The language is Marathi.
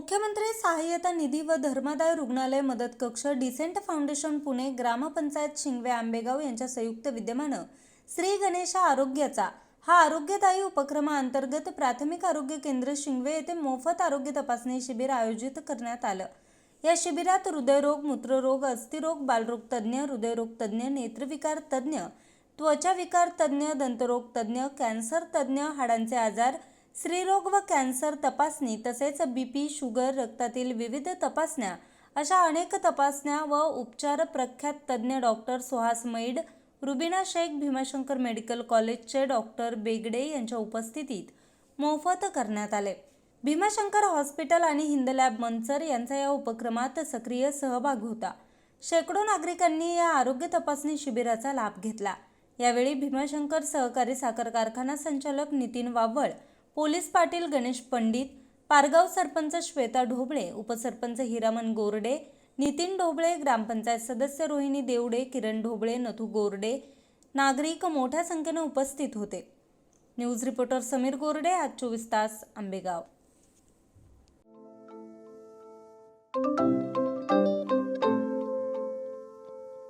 मुख्यमंत्री सहाय्यता निधी व धर्मादाय रुग्णालय मदत कक्ष डिसेंट फाउंडेशन पुणे ग्रामपंचायत शिंगवे आंबेगाव यांच्या संयुक्त विद्यमानं श्री गणेश आरोग्याचा हा आरोग्यदायी उपक्रमाअंतर्गत प्राथमिक आरोग्य केंद्र शिंगवे येथे मोफत आरोग्य तपासणी शिबिर आयोजित करण्यात आलं. या शिबिरात हृदयरोग मूत्ररोग अस्थिरोग बालरोग तज्ज्ञ हृदयरोग तज्ज्ञ नेत्रविकार तज्ज्ञ त्वचाविकार तज्ज्ञ दंतरोग तज्ज्ञ कॅन्सर तज्ज्ञ हाडांचे आजार स्त्रीरोग व कॅन्सर तपासणी तसेच बी पी शुगर रक्तातील विविध तपासण्या अशा अनेक तपासण्या व उपचार प्रख्यात तज्ज्ञ डॉक्टर सुहास मैड रुबिना शेख भीमाशंकर मेडिकल कॉलेजचे डॉक्टर बेगडे यांच्या उपस्थितीत मोफत करण्यात आले. भीमाशंकर हॉस्पिटल आणि हिंद लॅब मंचर यांचा या उपक्रमात सक्रिय सहभाग होता. शेकडो नागरिकांनी या आरोग्य तपासणी शिबिराचा लाभ घेतला. यावेळी भीमाशंकर सहकारी साखर कारखाना संचालक नितीन वाव्हळ पोलीस पाटील गणेश पंडित पारगाव सरपंच श्वेता ढोबळे उपसरपंच हिरामन गोरडे नितीन ढोबळे ग्रामपंचायत सदस्य रोहिणी देवडे किरण ढोबळे नथू गोरडे नागरिक मोठ्या संख्येने उपस्थित होते. न्यूज रिपोर्टर समीर गोरडे आज चोवीस तास आंबेगाव.